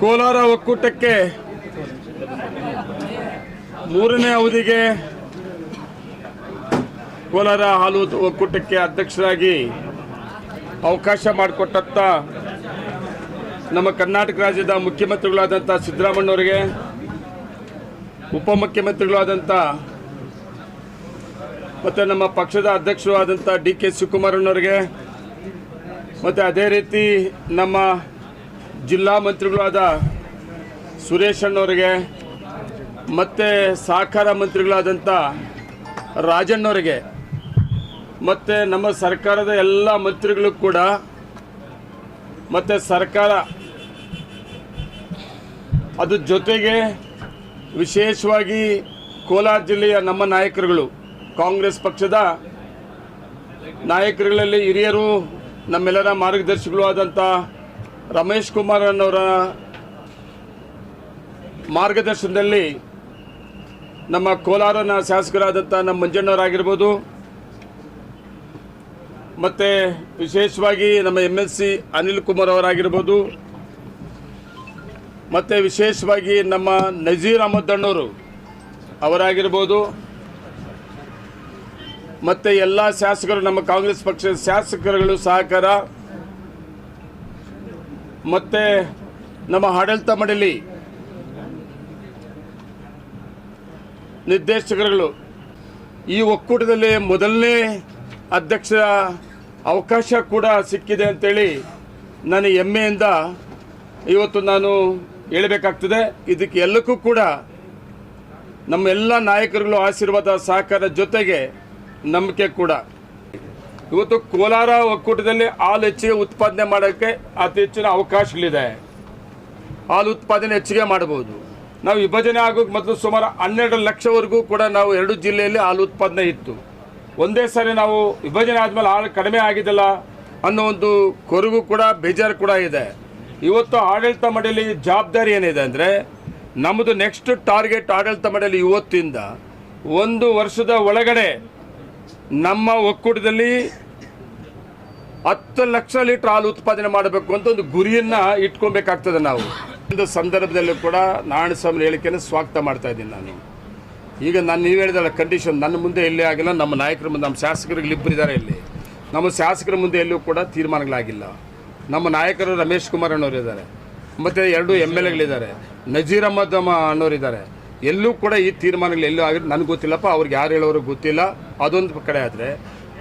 ಕೋಲಾರ ಒಕ್ಕೂಟಕ್ಕೆ ಮೂರನೇ ಅವಧಿಗೆ ಕೋಲಾರ ಹಾಲು ಒಕ್ಕೂಟಕ್ಕೆ ಅಧ್ಯಕ್ಷರಾಗಿ ಅವಕಾಶ ಮಾಡಿಕೊಟ್ಟಂಥ ನಮ್ಮ ಕರ್ನಾಟಕ ರಾಜ್ಯದ ಮುಖ್ಯಮಂತ್ರಿಗಳಾದಂಥ ಸಿದ್ದರಾಮಣ್ಣವರಿಗೆ ಉಪಮುಖ್ಯಮಂತ್ರಿಗಳಾದಂಥ ಮತ್ತು ನಮ್ಮ ಪಕ್ಷದ ಅಧ್ಯಕ್ಷರು ಆದಂಥ ಡಿ ಕೆ ಶಿವಕುಮಾರಣ್ಣವರಿಗೆ ಮತ್ತು ಅದೇ ರೀತಿ ನಮ್ಮ ಜಿಲ್ಲಾ ಮಂತ್ರಿಗಳಾದ ಸುರೇಶ್ ಅಣ್ಣವರಿಗೆ, ಮತ್ತು ಸಹಕಾರ ಮಂತ್ರಿಗಳಾದಂಥ ರಾಜಣ್ಣವರಿಗೆ ಮತ್ತು ನಮ್ಮ ಸರ್ಕಾರದ ಎಲ್ಲ ಮಂತ್ರಿಗಳು ಕೂಡ, ಮತ್ತು ಸರ್ಕಾರ ಅದ್ರ ಜೊತೆಗೆ ವಿಶೇಷವಾಗಿ ಕೋಲಾರ ಜಿಲ್ಲೆಯ ನಮ್ಮ ನಾಯಕರುಗಳು, ಕಾಂಗ್ರೆಸ್ ಪಕ್ಷದ ನಾಯಕರುಗಳಲ್ಲಿ ಹಿರಿಯರು, ನಮ್ಮೆಲ್ಲರ ಮಾರ್ಗದರ್ಶಿಗಳು ಆದಂಥ ರಮೇಶ್ ಕುಮಾರ್ ಅನ್ನೋರ ಮಾರ್ಗದರ್ಶನದಲ್ಲಿ ನಮ್ಮ ಕೋಲಾರನ ಶಾಸಕರಾದಂಥ ನಮ್ಮ ಮಂಜಣ್ಣವರಾಗಿರ್ಬೋದು. ಮತ್ತು ವಿಶೇಷವಾಗಿ ನಮ್ಮ M L C Anil Kumar ಅವರಾಗಿರ್ಬೋದು. ಮತ್ತು ವಿಶೇಷವಾಗಿ ನಮ್ಮ ನಜೀರ್ ಅಹಮದ್ ಅಣ್ಣವರು ಅವರಾಗಿರ್ಬೋದು. ಮತ್ತು ಎಲ್ಲ ಶಾಸಕರು, ನಮ್ಮ ಕಾಂಗ್ರೆಸ್ ಪಕ್ಷದ ಶಾಸಕರುಗಳು ಸಹಕಾರ ಮತ್ತು ನಮ್ಮ ಆಡಳಿತ ಮಂಡಳಿ ನಿರ್ದೇಶಕರುಗಳು ಈ ಒಕ್ಕೂಟದಲ್ಲಿ ಮೊದಲನೇ ಅಧ್ಯಕ್ಷ ಅವಕಾಶ ಕೂಡ ಸಿಕ್ಕಿದೆ ಅಂತೇಳಿ ನನ್ನ ಹೆಮ್ಮೆಯಿಂದ ಇವತ್ತು ನಾನು ಹೇಳಬೇಕಾಗ್ತದೆ. ಇದಕ್ಕೆ ಎಲ್ಲಕ್ಕೂ ಕೂಡ ನಮ್ಮೆಲ್ಲ ನಾಯಕರುಗಳು ಆಶೀರ್ವಾದ ಸಹಕಾರ ಜೊತೆಗೆ ನಂಬಿಕೆ ಕೂಡ. ಇವತ್ತು ಕೋಲಾರ ಒಕ್ಕೂಟದಲ್ಲಿ ಹಾಲು ಹೆಚ್ಚಿಗೆ ಉತ್ಪಾದನೆ ಮಾಡೋಕ್ಕೆ ಅತಿ ಹೆಚ್ಚಿನ ಅವಕಾಶಗಳಿದೆ. ಹಾಲು ಉತ್ಪಾದನೆ ಹೆಚ್ಚಿಗೆ ಮಾಡಬಹುದು ನಾವು ವಿಭಜನೆ ಆಗೋಕ್ಕೆ ಮೊದಲು ಸುಮಾರು ಹನ್ನೆರಡು ಲಕ್ಷವರೆಗೂ ಕೂಡ ನಾವು ಎರಡು ಜಿಲ್ಲೆಯಲ್ಲಿ ಹಾಲು ಉತ್ಪಾದನೆ ಇತ್ತು. ಒಂದೇ ಸಾರಿ ನಾವು ವಿಭಜನೆ ಆದಮೇಲೆ ಹಾಲು ಕಡಿಮೆ ಆಗಿದ್ದಲ್ಲ ಅನ್ನೋ ಒಂದು ಕೊರಗು ಕೂಡ ಬೇಜಾರು ಕೂಡ ಇದೆ. ಇವತ್ತು ಆಡಳಿತ ಮಂಡಳಿ ಜವಾಬ್ದಾರಿ ಏನಿದೆ ಅಂದರೆ ನಮ್ಮದು ನೆಕ್ಸ್ಟ್ ಟಾರ್ಗೆಟ್ ಆಡಳಿತ ಮಂಡಳಿ ಇವತ್ತಿಂದ ಒಂದು ವರ್ಷದ ಒಳಗಡೆ ನಮ್ಮ ಒಕ್ಕೂಟದಲ್ಲಿ ಹತ್ತು ಲಕ್ಷ ಲೀಟರ್ ಹಾಲು ಉತ್ಪಾದನೆ ಮಾಡಬೇಕು ಅಂತ ಒಂದು ಗುರಿಯನ್ನ ಇಟ್ಕೊಬೇಕಾಗ್ತದೆ ನಾವು. ಒಂದು ಸಂದರ್ಭದಲ್ಲೂ ಕೂಡ ನಾರಾಯಣ ಸ್ವಾಮಿ ಹೇಳಿಕೆಯನ್ನು ಸ್ವಾಗತ ಮಾಡ್ತಾ ಇದ್ದೀನಿ ನಾನು. ಈಗ ನಾನು ನೀವು ಹೇಳಿದಲ್ಲ ಕಂಡೀಷನ್ ನನ್ನ ಮುಂದೆ ಎಲ್ಲೇ ಆಗಿಲ್ಲ, ನಮ್ಮ ನಾಯಕರ ಮುಂದೆ, ನಮ್ಮ ಶಾಸಕರಿಗೆ ಇಬ್ಬರಿದ್ದಾರೆ ಇಲ್ಲಿ. ನಮ್ಮ ಶಾಸಕರ ಮುಂದೆ ಎಲ್ಲೂ ಕೂಡ ತೀರ್ಮಾನಗಳಾಗಿಲ್ಲ. ನಮ್ಮ ನಾಯಕರು ರಮೇಶ್ ಕುಮಾರ್ ಅನ್ನೋರು ಇದ್ದಾರೆ. ಮತ್ತು ಎರಡು ಎಂ ಎಲ್ ಎಗಳಿದ್ದಾರೆ ನಜೀರ್ ಅಹಮದ್ ಅಮ್ಮ ಅನ್ನೋರಿದ್ದಾರೆ ಎಲ್ಲೂ ಕೂಡ ಈ ತೀರ್ಮಾನಗಳು ಎಲ್ಲೂ ನನಗೆ ಗೊತ್ತಿಲ್ಲಪ್ಪ, ಅವ್ರಿಗೆ ಯಾರು ಹೇಳೋರು ಗೊತ್ತಿಲ್ಲ. ಅದೊಂದು ಕಡೆ ಆದರೆ,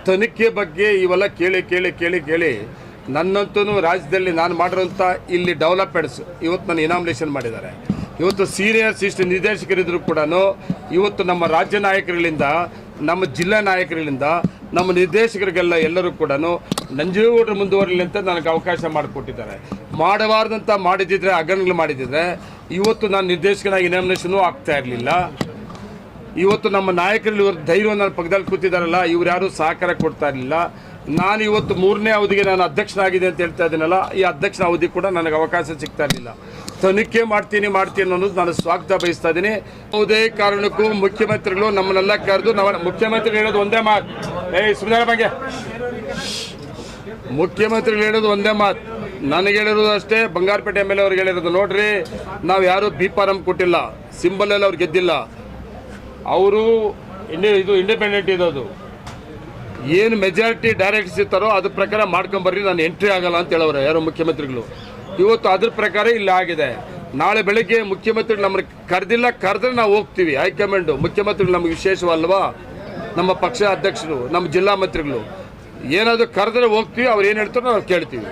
ತನಿಖೆ ಬಗ್ಗೆ ಇವೆಲ್ಲ ಕೇಳಿ ಕೇಳಿ ಕೇಳಿ ಕೇಳಿ ನನ್ನಂತೂ ರಾಜ್ಯದಲ್ಲಿ ನಾನು ಮಾಡಿರೋಂಥ ಇಲ್ಲಿ ಡೆವಲಪ್ಮೆಂಟ್ಸ್ ಇವತ್ತು ನಾನು ಇನಾಮಿನೇಷನ್ ಮಾಡಿದ್ದಾರೆ. ಇವತ್ತು ಸೀನಿಯರ್ ಸಿಸ್ಟ್ ನಿರ್ದೇಶಕರಿದ್ದರೂ ಕೂಡ ಇವತ್ತು ನಮ್ಮ ರಾಜ್ಯ ನಾಯಕರುಗಳಿಂದ, ನಮ್ಮ ಜಿಲ್ಲಾ ನಾಯಕರುಗಳಿಂದ, ನಮ್ಮ ನಿರ್ದೇಶಕರಿಗೆಲ್ಲ ಎಲ್ಲರೂ ಕೂಡ ನಂಜೇಗೌಡರು ಮುಂದುವರಲಿ ಅಂತ ನನಗೆ ಅವಕಾಶ ಮಾಡಿಕೊಟ್ಟಿದ್ದಾರೆ. ಮಾಡಬಾರ್ದಂತ ಮಾಡಿದ್ದಿದ್ರೆ, ಅಗಣಗಳು ಮಾಡಿದ್ದಿದ್ರೆ ಇವತ್ತು ನಾನು ನಿರ್ದೇಶಕನಾಗಿ ಇನಾಮಿನೇಷನು ಆಗ್ತಾ ಇರಲಿಲ್ಲ. ಇವತ್ತು ನಮ್ಮ ನಾಯಕರಲ್ಲಿ ಇವರು ಧೈರ್ಯ ನನ್ನ ಪಕ್ಕದಲ್ಲಿ ಕೂತಿದ್ದಾರಲ್ಲ ಇವ್ರು ಯಾರು ಸಹಕಾರ ಕೊಡ್ತಾ ಇರಲಿಲ್ಲ. ನಾನು ಇವತ್ತು ಮೂರನೇ ಅವಧಿಗೆ ನಾನು ಅಧ್ಯಕ್ಷನಾಗಿದೆ ಅಂತ ಹೇಳ್ತಾ ಇದ್ದೀನಲ್ಲ, ಈ ಅಧ್ಯಕ್ಷನ ಅವಧಿ ಕೂಡ ನನಗೆ ಅವಕಾಶ ಸಿಗ್ತಾ ಇರಲಿಲ್ಲ. ತನಿಖೆ ಮಾಡ್ತೀನಿ ಮಾಡ್ತೀನಿ ಅನ್ನೋದು ನಾನು ಸ್ವಾಗತ ಬಯಸ್ತಾ ಇದ್ದೀನಿ. ಯಾವುದೇ ಕಾರಣಕ್ಕೂ ಮುಖ್ಯಮಂತ್ರಿಗಳು ನಮ್ಮನ್ನೆಲ್ಲ ಕರೆದು ನಮ್ಮ ಮುಖ್ಯಮಂತ್ರಿಗಳು ಹೇಳೋದು ಒಂದೇ ಮಾತು. ಏಯ್ ಸುಧಾರ ಬಗ್ಗೆ ಮುಖ್ಯಮಂತ್ರಿಗಳು ಹೇಳೋದು ಒಂದೇ ಮಾತು. ನನಗೆ ಹೇಳಿರೋದು ಅಷ್ಟೇ ಬಂಗಾರಪೇಟೆ ಎಂ ಎಲ್ ಅವ್ರಿಗೆ ಹೇಳಿರೋದು ನೋಡ್ರಿ ನಾವು ಯಾರು ಬಿ ಫಾರಂ ಕೊಟ್ಟಿಲ್ಲ ಸಿಂಬಲಲ್ಲಿ ಅವ್ರು ಗೆದ್ದಿಲ್ಲ. ಅವರು ಇಂಡಿ ಇದು ಇಂಡಿಪೆಂಡೆಂಟ್ ಇರೋದು ಏನು ಮೆಜಾರಿಟಿ ಡೈರೆಕ್ಟ್ ಸಿಗ್ತಾರೋ ಅದ್ರ ಪ್ರಕಾರ ಮಾಡ್ಕೊಂಬರ್ರಿ ನಾನು ಎಂಟ್ರಿ ಆಗಲ್ಲ ಅಂತ ಹೇಳೋರು ಯಾರೋ ಮುಖ್ಯಮಂತ್ರಿಗಳು. ಇವತ್ತು ಅದ್ರ ಪ್ರಕಾರ ಇಲ್ಲಿ ಆಗಿದೆ. ನಾಳೆ ಬೆಳಗ್ಗೆ ಮುಖ್ಯಮಂತ್ರಿಗಳು ನಮ್ಮನ್ನು ಕರೆದಿಲ್ಲ ಕರೆದ್ರೆ ನಾವು ಹೋಗ್ತೀವಿ ಹೈಕಮಾಂಡು. ಮುಖ್ಯಮಂತ್ರಿಗಳು ನಮಗೆ ವಿಶೇಷವಲ್ವಾ? ನಮ್ಮ ಪಕ್ಷ ಅಧ್ಯಕ್ಷರು ನಮ್ಮ ಜಿಲ್ಲಾ ಮಂತ್ರಿಗಳು. ಏನಾದರೂ ಕರೆದ್ರೆ ಹೋಗ್ತೀವಿ ಅವ್ರು ಏನು ಹೇಳ್ತಾರೋ ನಾವು ಕೇಳ್ತೀವಿ.